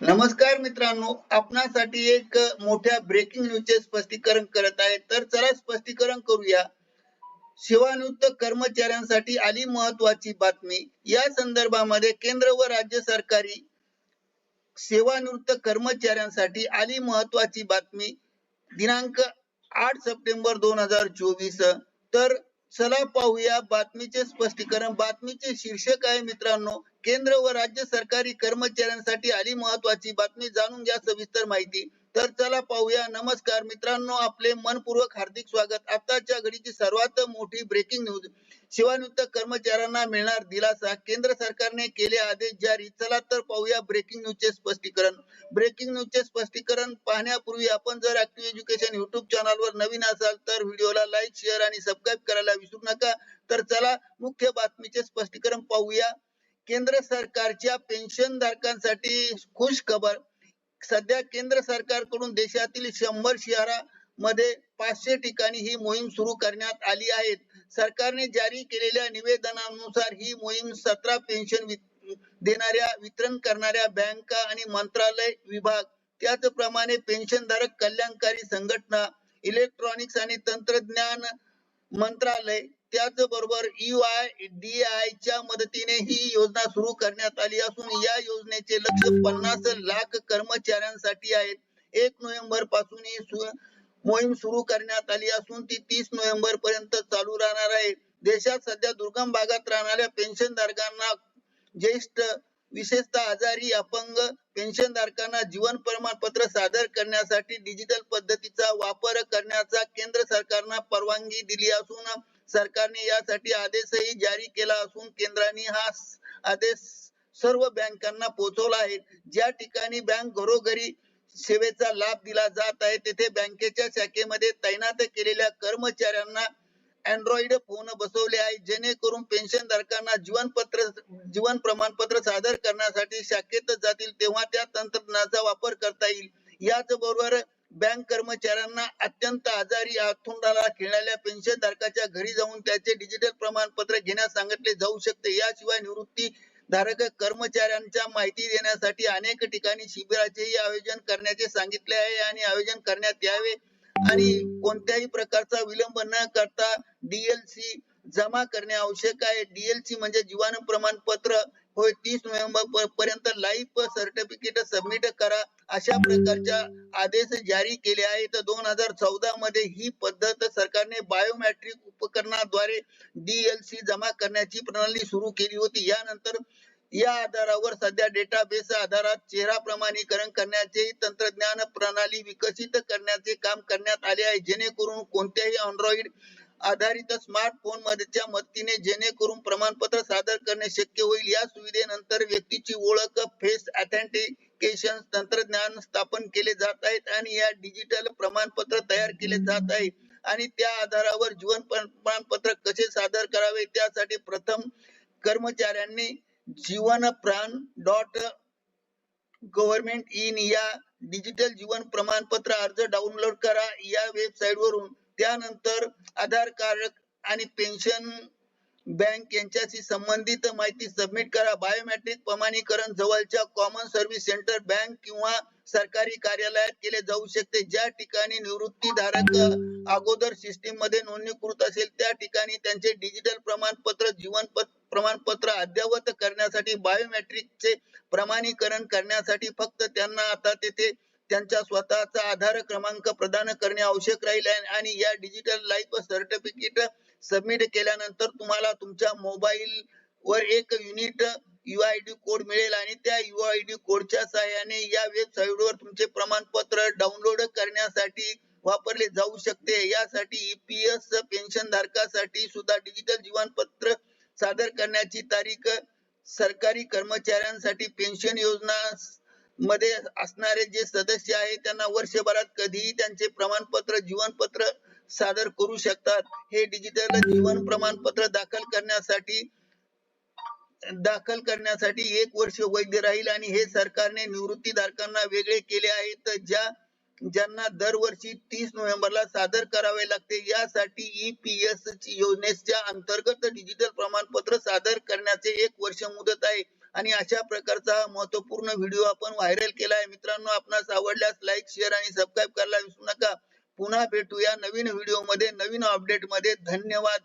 नमस्कार मित्रांनो आपणासाठी एक मोठ्या ब्रेकिंग न्यूजचे स्पष्टीकरण करत आहे. तर चला स्पष्टीकरण करूया. सेवानिवृत्त कर्मचाऱ्यांसाठी आली महत्वाची बातमी. या संदर्भामध्ये केंद्र व राज्य सरकारी सेवानिवृत्त कर्मचाऱ्यांसाठी आली महत्वाची बातमी. दिनांक आठ सप्टेंबर दोन हजार चोवीस. तर चला पाहूया बातमीचे स्पष्टीकरण. बातमीचे शीर्षक आहे मित्रांनो केंद्र व राज्य सरकारी कर्मचाऱ्यांसाठी आली महत्वाची बातमी जाणून घ्या सविस्तर माहिती. तर चला पाहूया. नमस्कार मित्रांनो आपले मनपूर्वक हार्दिक स्वागत. आताच्या घडीची सर्वात मोठी ब्रेकिंग न्यूज सेवानिवृत्त कर्मचाऱ्यांना मिळणार दिलासा. केंद्र सरकारने केले आदेश जारी. चला तर पाहूया ब्रेकिंग न्यूजचे स्पष्टीकरण. ब्रेकिंग न्यूजचे स्पष्टीकरण पाहण्यापूर्वी आपण जर ऍक्टिव्ह एज्युकेशन युट्यूब चॅनलवर नवीन असाल तर व्हिडिओला लाईक शेअर आणि सबस्क्राईब करायला विसरू नका. तर चला मुख्य बातमीचे स्पष्टीकरण पाहूया. केंद्र सरकारच्या पेन्शन धारकांसाठी खुश खबर सध्या केंद्र सरकारकडून देशातील शंभर शहरामध्ये पाचशे ठिकाणी ही मोहीम सुरू करण्यात आली आहे. सरकारने जारी केलेल्या निवेदनानुसार ही मोहीम सतरा पेन्शन देणाऱ्या वितरण करणाऱ्या बँका आणि मंत्रालय विभाग त्याचप्रमाणे पेन्शनधारक कल्याणकारी संघटना इलेक्ट्रॉनिक्स आणि तंत्रज्ञान मंत्रालय त्याचबरोबर युआय डीआय च्या मदतीने ही योजना सुरू करण्यात आली असून या योजनेचे लक्ष पन्नास लाख कर्मचाऱ्यांसाठी आहेत एक नोव्हेंबरपासून ही मोहीम सुरू करण्यात आली असून ती तीस नोव्हेंबर पर्यंत चालू राहणार आहे. देशात सध्या दुर्गम भागात राहणाऱ्या पेन्शन धारकांना ज्येष्ठ विशेषतः आजारी अपंग पेन्शन धारकांना जीवन प्रमाणपत्र सादर करण्यासाठी डिजिटल पद्धतीचा वापर करण्याचा केंद्र सरकारनं परवानगी दिली असून सरकारने यासाठी आदेशही जारी केला असून केंद्राने हा आदेश सर्व बँकांना पोहोचवला आहे. ज्या ठिकाणी बँक घरोघरी सेवेचा लाभ दिला जात आहे तेथे बँकेच्या शाखेमध्ये तैनात केलेल्या कर्मचाऱ्यांना अँड्रॉइड फोन बसवले आहे. जेणेकरून पेन्शन धारकांना जीवनपत्र जीवन प्रमाणपत्र सादर करण्यासाठी शाखेत जातील तेव्हा त्या तंत्रज्ञानाचा वापर करता येईल. याच बरोबर बँक कर्मचाऱ्यांना अत्यंत आजारी आथुंडाला खेळणाऱ्या पेन्शन धारकाच्या घरी जाऊन त्याचे डिजिटल प्रमाणपत्र घेण्यास सांगितले जाऊ शकते. याशिवाय निवृत्ती धारक कर्मचाऱ्यांच्या माहिती देण्यासाठी अनेक ठिकाणी शिबिराचेही आयोजन करण्याचे सांगितले आहे आणि आयोजन करण्यात यावे आणि कोणत्याही प्रकारचा विलंब न करता डीएलसी जमा करणे आवश्यक आहे. डीएलसी म्हणजे जीवाणू प्रमाणपत्र होय तीस नोव्हेंबर पर्यंत लाईफ सर्टिफिकेट सबमिट करा. अशा प्रकारच्या आदेश जारी केले आहेत. दोन हजार चौदा मध्ये ही पद्धत सरकारने बायोमॅट्रिक उपकरणाद्वारे डीएलसी जमा करण्याची प्रणाली सुरू केली होती. यानंतर या आधारावर सध्या डेटाबेस आधारात चेहरा प्रमाणीकरण करण्याचे तंत्रज्ञान प्रणाली विकसित करण्याचे काम करण्यात आले आहे. जेणेकरून कोणत्याही अँड्रॉइड आधारित स्मार्टफोन मध्येच्या मदतीने जेणेकरून प्रमाणपत्र सादर करणे शक्य होईल. या सुविधेनंतर व्यक्तीची ओळख फेस ऑथेंटिकेशन तंत्रज्ञान स्थापन केले जात आहेत आणि या डिजिटल प्रमाणपत्र तयार केले जात आहे आणि त्या आधारावर जीवन प्रमाणपत्र कसे सादर करावे? त्यासाठी प्रथम कर्मचाऱ्यांनी जीवन प्राण डॉट गव्हर्नमेंट इन या डिजिटल जीवन प्रमाणपत्र अर्ज डाउनलोड करा. या वेबसाईट वरून त्यानंतर आधार कार्ड आणि पेन्शन बँक यांच्याशी संबंधित माहिती सबमिट करा. बायोमेट्रिक प्रमाणीकरण जवळच्या कॉमन सर्व्हिस सेंटर बँक किंवा सरकारी कार्यालयात केले जाऊ शकते. ज्या ठिकाणी निवृत्ती धारक अगोदर सिस्टीममध्ये नोंदणीकृत असेल त्या ठिकाणी त्यांचे डिजिटल प्रमाणपत्र जीवन प्रमाणपत्र अद्ययावत करण्यासाठी बायोमेट्रिकचे प्रमाणीकरण करण्यासाठी फक्त त्यांना आता तेथे त्यांचा स्वतःचा आधार क्रमांक प्रदान करणे आवश्यक राहील आणि- या डिजिटल लाईफ सर्टिफिकेट सबमिट केल्यानंतर तुम्हाला तुमच्या मोबाईल वर एक युनिट युआयडी कोड मिळेल. आणि त्या युआयडी कोडच्या सहाय्याने या वेबसाईट वर तुमचे प्रमाणपत्र डाउनलोड करण्यासाठी वापरले जाऊ शकते. यासाठी ईपीएस पेन्शन धारकासाठी सुद्धा डिजिटल जीवनपत्र सादर करण्याची तारीख सरकारी कर्मचाऱ्यांसाठी पेन्शन योजना मध्ये असणारे जे सदस्य आहेत त्यांना वर्षभरात कधीही त्यांचे प्रमाणपत्र जीवनपत्र सादर करू शकतात. हे डिजिटल जीवन प्रमाणपत्र दाखल करण्यासाठी दाखल करण्यासाठी एक वर्ष वैध राहील आणि हे सरकारने निवृत्ती धारकांना वेगळे केले आहे. तर ज्या ज्यांना दरवर्षी तीस नोव्हेंबरला सादर करावे लागते यासाठी ईपीएस ची योजनेच्या अंतर्गत डिजिटल प्रमाणपत्र सादर करण्याचे एक वर्ष मुदत आहे. आणि अशा प्रकारचा महत्त्वपूर्ण व्हिडिओ आपण व्हायरल केला आहे मित्रांनो आपणास आवडल्यास लाईक शेअर आणि सबस्क्राईब करायला विसरू नका. पुन्हा भेटूया नवीन व्हिडिओमध्ये नवीन अपडेटमध्ये. धन्यवाद.